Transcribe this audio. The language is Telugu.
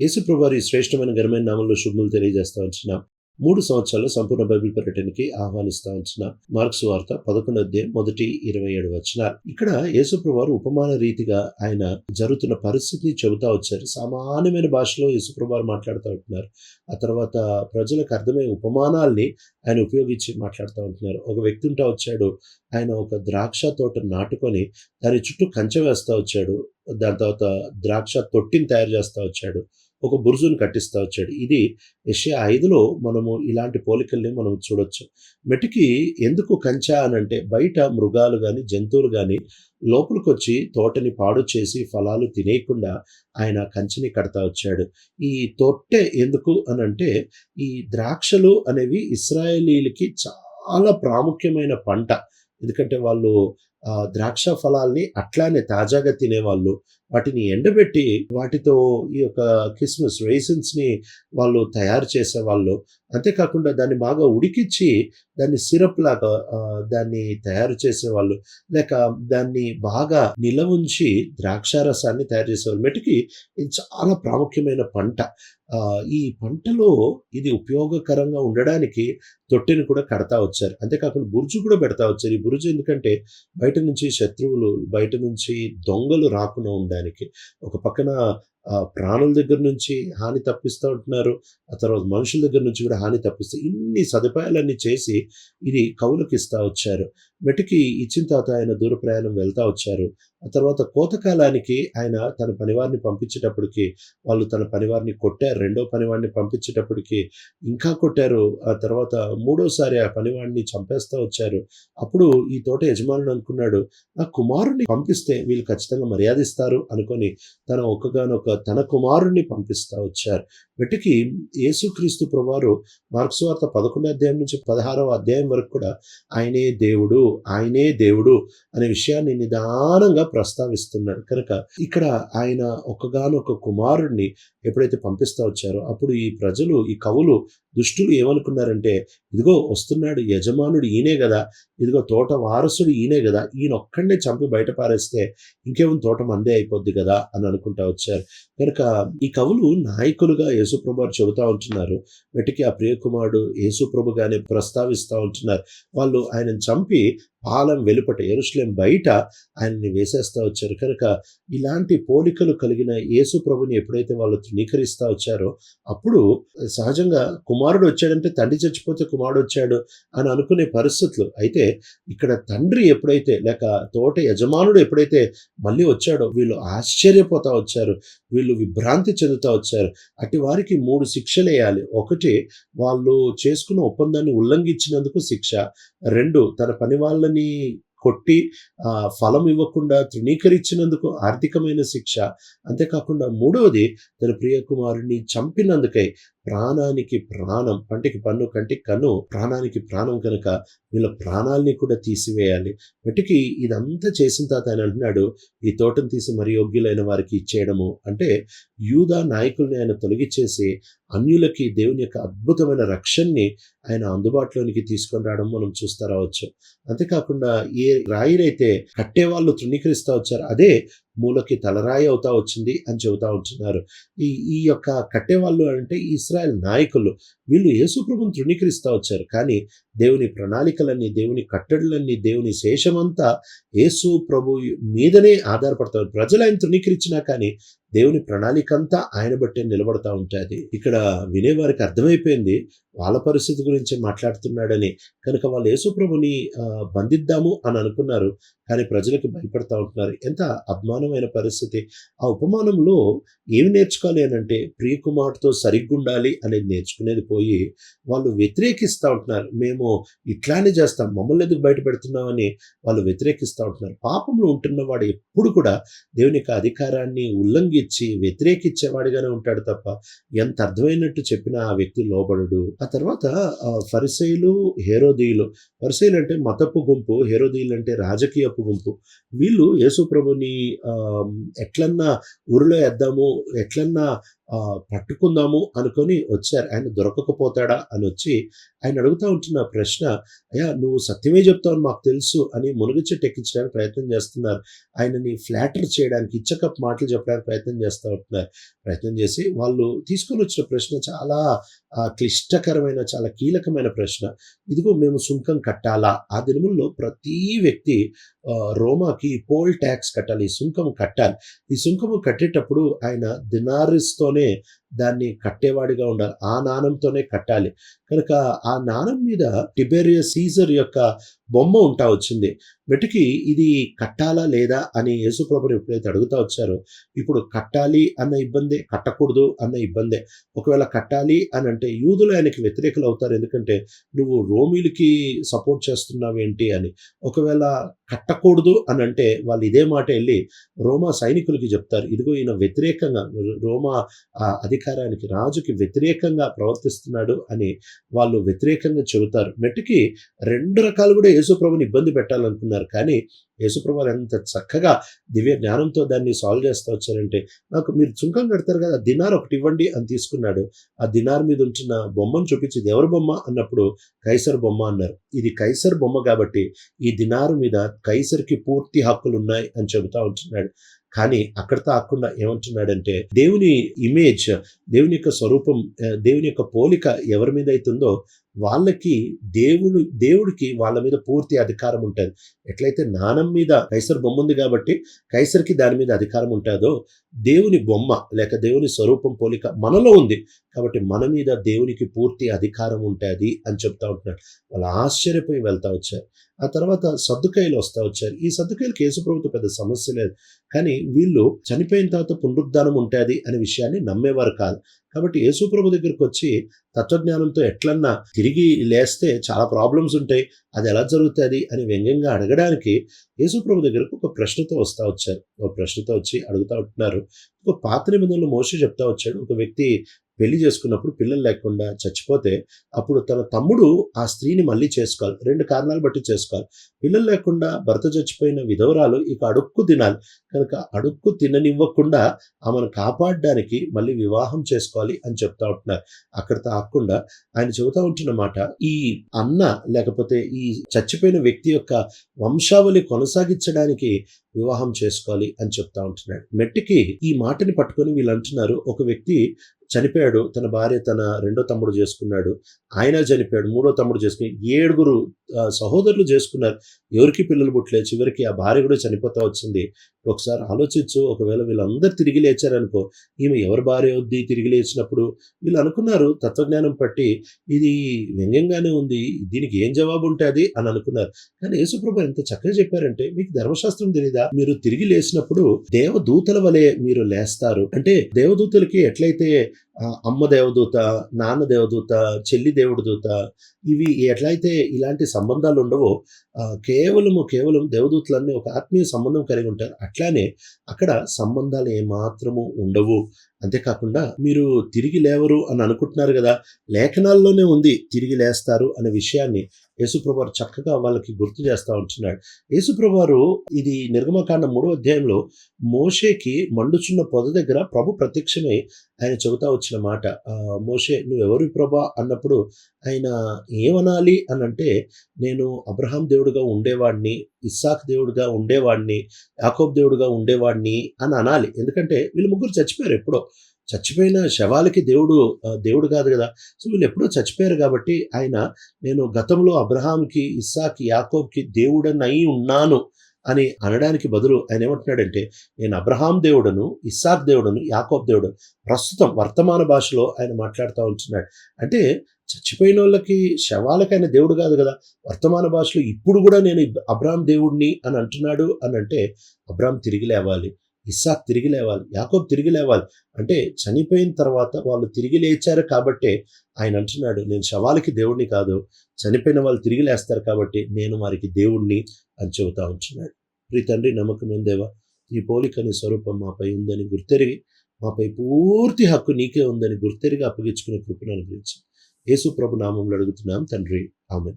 యేసుప్రభువారి శ్రేష్టమైన ఘనమైన నామంలో శుభములు తెలియజేస్తా వచ్చిన మూడు సంవత్సరాలు సంపూర్ణ బైబిల్ పర్యటనకి ఆహ్వానిస్తా ఉంచిన మార్క్స్ వార్త పదకొండు అధ్యాయం మొదటి ఇరవై ఏడు వచ్చిన ఇక్కడ యేసుప్రభువారు ఉపమాన రీతిగా ఆయన జరుగుతున్న పరిస్థితిని చెబుతా వచ్చారు. సామాన్యమైన భాషలో యేసుప్రభువారు మాట్లాడుతూ ఉంటున్నారు. ఆ తర్వాత ప్రజలకు అర్థమయ్యే ఉపమానాల్ని ఆయన ఉపయోగించి మాట్లాడుతూ ఉంటున్నారు. ఒక వ్యక్తి ఉంటా వచ్చాడు. ఆయన ఒక ద్రాక్ష తోట నాటుకొని దాని చుట్టూ కంచె వేస్తూ వచ్చాడు. దాని తర్వాత ద్రాక్ష తొట్టిని తయారు చేస్తూ వచ్చాడు. ఒక బురుజును కట్టిస్తా వచ్చాడు. ఇది యషయా ఐదులో మనము ఇలాంటి పోలికల్ని మనం చూడొచ్చు. మెటికి ఎందుకు కంచా అని అంటే బయట మృగాలు కానీ జంతువులు కానీ లోపలికి వచ్చి తోటని పాడు చేసి ఫలాలు తినేయకుండా ఆయన కంచెని కడతా వచ్చాడు. ఈ తొట్టె ఎందుకు అని అంటే ఈ ద్రాక్షలు అనేవి ఇస్రాయేలీలకి చాలా ప్రాముఖ్యమైన పంట. ఎందుకంటే వాళ్ళు ద్రాక్ష ఫలాల్ని అట్లానే తాజాగా తినేవాళ్ళు. వాటిని ఎండబెట్టి వాటితో ఈ యొక్క కిస్మిస్ రేసిన్స్ని వాళ్ళు తయారు చేసేవాళ్ళు. అంతేకాకుండా దాన్ని బాగా ఉడికిచ్చి దాన్ని సిరప్ లాగా దాన్ని తయారు చేసేవాళ్ళు. లేక దాన్ని బాగా నిలవ ఉంచి ద్రాక్షారసాన్ని తయారు చేసేవాళ్ళు. మెటికి ఇది చాలా ప్రాముఖ్యమైన పంట. ఈ పంటలో ఇది ఉపయోగకరంగా ఉండడానికి తొట్టెని కూడా కడతా వచ్చారు. అంతేకాకుండా బురుజు కూడా పెడతా వచ్చారు. ఈ బురుజు ఎందుకంటే బయట నుంచి శత్రువులు బయట నుంచి దొంగలు రాకుండా ఉండాలి. దానికి. ఒక పక్కన ప్రాణుల దగ్గర నుంచి హాని తప్పిస్తూ ఉంటున్నారు. ఆ తర్వాత మనుషుల దగ్గర నుంచి కూడా హాని తప్పిస్తూ ఇన్ని సదుపాయాలన్నీ చేసి ఇది కవులకు ఇస్తూ వచ్చారు. మెటికి ఇచ్చిన తర్వాత ఆయన దూర ప్రయాణం వెళ్తా వచ్చారు. ఆ తర్వాత కోతకాలానికి ఆయన తన పనివారిని పంపించేటప్పటికి వాళ్ళు తన పనివారిని కొట్టారు. రెండో పనివాడిని పంపించేటప్పటికి ఇంకా కొట్టారు. ఆ తర్వాత మూడోసారి ఆ పనివాడిని చంపేస్తా వచ్చారు. అప్పుడు ఈ తోట యజమానుడు అనుకున్నాడు నా కుమారుని పంపిస్తే వీళ్ళు ఖచ్చితంగా మర్యాదిస్తారు అనుకొని తన ఒక్కగానొక తన కుమారుణ్ణి పంపిస్తా వచ్చారు. వీటికి యేసుక్రీస్తు ప్రభువారు మార్క్స్ వార్త పదకొండో అధ్యాయం నుంచి పదహారవ అధ్యాయం వరకు కూడా ఆయనే దేవుడు ఆయనే దేవుడు అనే విషయాన్ని నిదానంగా ప్రస్తావిస్తున్నాడు కనుక ఇక్కడ ఆయన ఒక్కగానొక కుమారుణ్ణి ఎప్పుడైతే పంపిస్తా వచ్చారో అప్పుడు ఈ ప్రజలు ఈ కవులు దుష్టులు ఏమనుకున్నారంటే ఇదిగో వస్తున్నాడు యజమానుడు ఈయనే కదా ఇదిగో తోట వారసుడు ఈయనే కదా ఈయన ఒక్కడనే చంపి బయట పారేస్తే ఇంకేమో తోట మందే అయిపోద్ది కదా అని అనుకుంటా వచ్చారు. కనుక ఈ కవులు నాయకులుగా యేసుప్రభు చెబుతా ఉంటున్నారు. వెటికి ఆ ప్రియకుమారుడు యేసుప్రభుగానే ప్రస్తావిస్తూ ఉంటున్నారు. వాళ్ళు ఆయనను చంపి పాలెం వెలుపట ఎరుశ్లేం బయట ఆయన్ని వేసేస్తా వచ్చారు. కనుక ఇలాంటి పోలికలు కలిగిన యేసు ప్రభుని ఎప్పుడైతే వాళ్ళు తృణీకరిస్తా వచ్చారో అప్పుడు సహజంగా కుమారుడు వచ్చాడంటే తండ్రి చచ్చిపోతే కుమారుడు వచ్చాడు అని అనుకునే పరిస్థితులు. అయితే ఇక్కడ తండ్రి ఎప్పుడైతే లేక తోట యజమానుడు ఎప్పుడైతే మళ్ళీ వచ్చాడో వీళ్ళు ఆశ్చర్యపోతా వచ్చారు. వీళ్ళు విభ్రాంతి చెందుతా వచ్చారు. అటు వారికి మూడు శిక్షలు వేయాలి. ఒకటి వాళ్ళు చేసుకున్న ఒప్పందాన్ని ఉల్లంఘించినందుకు శిక్ష. రెండు తన పని వాళ్ళని కొట్టి ఆ, ఫలం ఇవ్వకుండా తృణీకరించినందుకు ఆర్థికమైన శిక్ష. అంతేకాకుండా మూడవది తన ప్రియ కుమారుని చంపినందుకై ప్రాణానికి ప్రాణం పంటికి పన్ను కంటికి కన్ను ప్రాణానికి ప్రాణం కనుక వీళ్ళ ప్రాణాల్ని కూడా తీసివేయాలి. మట్టికి ఇదంతా చేసిన తర్వాత ఆయన అంటున్నాడు ఈ తోటను తీసి మరి యోగ్యులైన వారికి ఇచ్చేయడము. అంటే యూదా నాయకుల్ని ఆయన తొలగిచ్చేసి అన్యులకి దేవుని యొక్క అద్భుతమైన రక్షణని ఆయన అందుబాటులోనికి తీసుకొని రావడం మనం చూస్తా రావచ్చు. అంతేకాకుండా ఏ రాయినైతే కట్టేవాళ్ళు తృణీకరిస్తూ వచ్చారు అదే మూలకి తలరాయి అవుతా వచ్చింది అని చెబుతా ఉంటున్నారు. ఈ ఈ యొక్క కట్టేవాళ్ళు అంటే ఇస్రాయల్ నాయకులు. వీళ్ళు యేసుప్రభుని తృణీకరిస్తూ వచ్చారు. కానీ దేవుని ప్రణాళికలన్నీ దేవుని కట్టడులన్నీ దేవుని శేషమంతా యేసు ప్రభు మీదనే ఆధారపడతారు ప్రజలు ఆయన తృణీకరించినా కానీ దేవుని ప్రణాళిక అంతా ఆయన బట్టే నిలబడతా ఉంటుంది. ఇక్కడ వినేవారికి అర్థమైపోయింది. వాళ్ళ పరిస్థితి గురించి మాట్లాడుతున్నాడని. కనుక వాళ్ళు యేసుప్రభుని బంధిద్దాము అని అనుకున్నారు. కానీ ప్రజలకు భయపడతా ఉంటున్నారు. ఎంత అభిమానమైన పరిస్థితి. ఆ ఉపమానంలో ఏమి నేర్చుకోవాలి అని అంటే ప్రియకుమార్తో సరిగ్గుండాలి అనేది నేర్చుకునేది పోయి వాళ్ళు వ్యతిరేకిస్తూ ఉంటున్నారు. మేము ఇట్లానే చేస్తాం మమ్మల్ని ఎందుకు బయట పెడుతున్నామని వాళ్ళు వ్యతిరేకిస్తూ ఉంటున్నారు. పాపంలో ఉంటున్నవాడు ఎప్పుడు కూడా దేవుని యొక్క అధికారాన్ని ఉల్లంఘించి వ్యతిరేకించేవాడిగానే ఉంటాడు తప్ప ఎంత అర్థమైనట్టు చెప్పిన ఆ వ్యక్తి లోబడడు. ఆ తర్వాత ఫరిసైలు హేరోదీయులు ఫరిసైలు అంటే మతపు గుంపు హేరోదీయులు అంటే రాజకీయపు గుంపు. వీళ్ళు యేసుప్రభుని ఎట్లన్నా ఊరిలో వేద్దాము ఎట్లన్నా పట్టుకుందాము అనుకొని వచ్చారు. ఆయన దొరకకపోతాడా అని వచ్చి ఆయన అడుగుతా ఉంటున్న ప్రశ్న అయ్యా నువ్వు సత్యమే చెప్తావని మాకు తెలుసు అని మునుగచెట్టు ఎక్కించడానికి ప్రయత్నం చేస్తున్నారు. ఆయనని ఫ్లాటర్ చేయడానికి ఇచ్చకప్ మాటలు చెప్పడానికి ప్రయత్నం చేస్తూ ఉంటున్నారు. ప్రయత్నం చేసి వాళ్ళు తీసుకొని వచ్చిన ప్రశ్న చాలా క్లిష్టకరమైన చాలా కీలకమైన ప్రశ్న. ఇదిగో మేము సుంకం కట్టాలా? ఆ దినముల్లో ప్రతి వ్యక్తి రోమాకి పోల్ ట్యాక్స్ కట్టాలి. ఈ సుంకం కట్టాలి. ఈ సుంకము కట్టేటప్పుడు ఆయన దినారిస్తో લોકોને దాన్ని కట్టేవాడిగా ఉండాలి. ఆ నాణంతోనే కట్టాలి. కనుక ఆ నాణం మీద టిబెరియస్ సీజర్ యొక్క బొమ్మ ఉంటా వచ్చింది. వెటికి ఇది కట్టాలా లేదా అని యేసుప్రభుని ఎప్పుడైతే అడుగుతా వచ్చారో ఇప్పుడు కట్టాలి అన్న ఇబ్బందే కట్టకూడదు అన్న ఇబ్బందే. ఒకవేళ కట్టాలి అని అంటే యూదులు ఆయనకి వ్యతిరేకులు అవుతారు. ఎందుకంటే నువ్వు రోమిలకి సపోర్ట్ చేస్తున్నావేంటి అని. ఒకవేళ కట్టకూడదు అని అంటే వాళ్ళు ఇదే మాట వెళ్ళి రోమా సైనికులకి చెప్తారు. ఇదిగో ఈయన వ్యతిరేకంగా రోమా అది అధికారానికి రాజుకి వ్యతిరేకంగా ప్రవర్తిస్తున్నాడు అని వాళ్ళు వ్యతిరేకంగా చెబుతారు. మెట్టుకి రెండు రకాలు కూడా యేసుప్రభుని ఇబ్బంది పెట్టాలనుకున్నారు. కానీ యేసుప్రభు ఎంత చక్కగా దివ్య జ్ఞానంతో దాన్ని సాల్వ్ చేస్తూ వచ్చారంటే నాకు మీరు చుంకం కడతారు కదా దినార్ ఒకటి ఇవ్వండి అని తీసుకున్నాడు. ఆ దినార్ మీద ఉంచిన బొమ్మను చూపించి ఇది ఎవరి బొమ్మ? అన్నప్పుడు కైసర్ బొమ్మ అన్నారు. ఇది కైసర్ బొమ్మ కాబట్టి ఈ దినారు మీద కైసర్కి పూర్తి హక్కులు ఉన్నాయి అని చెబుతా ఉంటున్నాడు. కానీ అక్కడితో ఆకుండా ఏమంటున్నాడంటే దేవుని ఇమేజ్ దేవుని యొక్క స్వరూపం దేవుని యొక్క పోలిక ఎవరి మీద అవుతుందో వాళ్ళకి దేవుడు దేవుడికి వాళ్ళ మీద పూర్తి అధికారం ఉంటుంది. ఎట్లయితే నాణం మీద కైసర్ బొమ్మ ఉంది కాబట్టి కైసర్కి దాని మీద అధికారం ఉంటుందో దేవుని బొమ్మ లేక దేవుని స్వరూపం పోలిక మనలో ఉంది. కాబట్టి మన మీద దేవునికి పూర్తి అధికారం ఉంటుంది అని చెప్తా ఉంటున్నాడు. వాళ్ళు ఆశ్చర్యపోయి వెళ్తా వచ్చారు. ఆ తర్వాత సర్దుకాయలు వస్తా వచ్చారు. ఈ సర్దుకాయలు కేసు ప్రభుత్వం పెద్ద సమస్య లేదు. కానీ వీళ్ళు చనిపోయిన తర్వాత పునరుద్ధానం ఉంటుంది అనే విషయాన్ని నమ్మేవారు కాదు. కాబట్టి యేసుప్రభు దగ్గరికి వచ్చి తత్వజ్ఞానంతో ఎట్లన్నా తిరిగి లేస్తే చాలా ప్రాబ్లమ్స్ ఉంటాయి. అది ఎలా జరుగుతుంది అని వ్యంగ్యంగా అడగడానికి యేసుప్రభు దగ్గరకు ఒక ప్రశ్నతో వస్తా వచ్చారు. ఒక ప్రశ్నతో వచ్చి అడుగుతా ఉంటున్నారు. ఒక పాత నిబంధనలు మోసే చెప్తా వచ్చాడు. ఒక వ్యక్తి పెళ్ళి చేసుకున్నప్పుడు పిల్లలు లేకుండా చచ్చిపోతే అప్పుడు తన తమ్ముడు ఆ స్త్రీని మళ్ళీ చేసుకోవాలి. రెండు కారణాలు బట్టి చేసుకోవాలి. పిల్లలు లేకుండా భర్త చచ్చిపోయిన విధవరాలు ఇక అడుక్కు తినాలి. కనుక అడుక్కు తిననివ్వకుండా ఆమెను కాపాడడానికి మళ్ళీ వివాహం చేసుకోవాలి అని చెప్తా ఉంటున్నారు. అక్కడ తాకుండా ఆయన చెబుతా ఉంటున్న మాట ఈ అన్న లేకపోతే ఈ చచ్చిపోయిన వ్యక్తి యొక్క వంశావళి కొనసాగించడానికి వివాహం చేసుకోవాలి అని చెప్తా ఉంటున్నాడు. మెట్టికి ఈ మాటని పట్టుకొని వీళ్ళు అంటున్నారు ఒక వ్యక్తి చనిపోయాడు తన భార్య తన రెండో తమ్ముడు చేసుకున్నాడు ఆయన చనిపోయాడు మూడో తమ్ముడు చేసుకుని ఏడుగురు సహోదరులు చేసుకున్నారు ఎవరికి పిల్లలు పుట్టలేదు చివరికి ఆ భార్య కూడా చనిపోతా వచ్చింది ఒకసారి ఆలోచించు. ఒకవేళ వీళ్ళందరూ తిరిగి లేచారనుకో ఈమె ఎవరి భార్య వద్ది తిరిగి లేచినప్పుడు? వీళ్ళు అనుకున్నారు తత్వజ్ఞానం పట్టి ఇది వ్యంగ్యంగానే ఉంది దీనికి ఏం జవాబు ఉంటుంది అని అనుకున్నారు. కానీ యేసుప్రభు ఎంత చక్కగా చెప్పారంటే మీకు ధర్మశాస్త్రం తెలీదా? మీరు తిరిగి లేచినప్పుడు దేవదూతల వలె మీరు లేస్తారు. అంటే దేవదూతలకి ఎట్లయితే అమ్మ దేవదూత నాన్న దేవదూత చెల్లి దేవుడి దూత ఇవి ఎట్లయితే ఇలాంటి సంబంధాలు ఉండవో కేవలము కేవలం దేవదూతలన్నీ ఒక ఆత్మీయ సంబంధం కలిగి ఉంటారు. అట్లానే అక్కడ సంబంధాలు ఏమాత్రము ఉండవు. అంతేకాకుండా మీరు తిరిగి లేవరు అని అనుకుంటున్నారు కదా లేఖనాల్లోనే ఉంది తిరిగి లేస్తారు అనే విషయాన్ని యేసుప్రభువారు చక్కగా వాళ్ళకి గుర్తు చేస్తూ ఉంటున్నాడు. యేసుప్రభువారు ఇది నిర్గమకాండ మూడో అధ్యాయంలో మోషేకి మండుచున్న పొద దగ్గర ప్రభు ప్రత్యక్షమై ఆయన చెబుతా వచ్చిన మాట. మోషే నువ్వెవరు ప్రభా? అన్నప్పుడు ఆయన ఏమనాలి అని అంటే నేను అబ్రహాం దేవుడుగా ఉండేవాడిని ఇస్సాక్ దేవుడుగా ఉండేవాడిని యాకోబ్ దేవుడుగా ఉండేవాడిని అని అనాలి. ఎందుకంటే వీళ్ళు ముగ్గురు చచ్చిపోయారు ఎప్పుడో. చచ్చిపోయిన శవాలకి దేవుడు దేవుడు కాదు కదా. సో వీళ్ళు ఎప్పుడో చచ్చిపోయారు కాబట్టి ఆయన నేను గతంలో అబ్రహాంకి ఇస్సాకి యాకోబ్కి దేవుడనై ఉన్నాను అని అనడానికి బదులు ఆయన ఏమంటున్నాడంటే నేను అబ్రహాం దేవుడను ఇస్సాక్ దేవుడను యాకోబ్ దేవుడు ప్రస్తుతం వర్తమాన భాషలో ఆయన మాట్లాడుతూ ఉంటున్నాడు. అంటే చచ్చిపోయిన వాళ్ళకి శవాలకి ఆయన దేవుడు కాదు కదా. వర్తమాన భాషలో ఇప్పుడు కూడా నేను అబ్రాహం దేవుడిని అని అంటున్నాడు అని అంటే అబ్రాహం తిరిగి లేవాలి. ఇస్సాక్ తిరిగి లేవాలి యాకోబ్ తిరిగి లేవాలి. అంటే చనిపోయిన తర్వాత వాళ్ళు తిరిగి లేచారు కాబట్టే ఆయన అంటున్నాడు నేను శవాలకి దేవుడిని కాదు చనిపోయిన వాళ్ళు తిరిగి లేస్తారు కాబట్టి నేను వారికి దేవుణ్ణి అని చెబుతా ఉంటున్నాడు. ప్రీ తండ్రి నమ్మకం ఏందేవా ఈ పోలికని స్వరూపం మాపై ఉందని గుర్తెరిగి మాపై పూర్తి హక్కు నీకే ఉందని గుర్తెరిగి అప్పగించుకునే కృపను అనుగ్రహించి. యేసు ప్రభు నామంలో అడుగుతున్నాం తండ్రి. ఆమె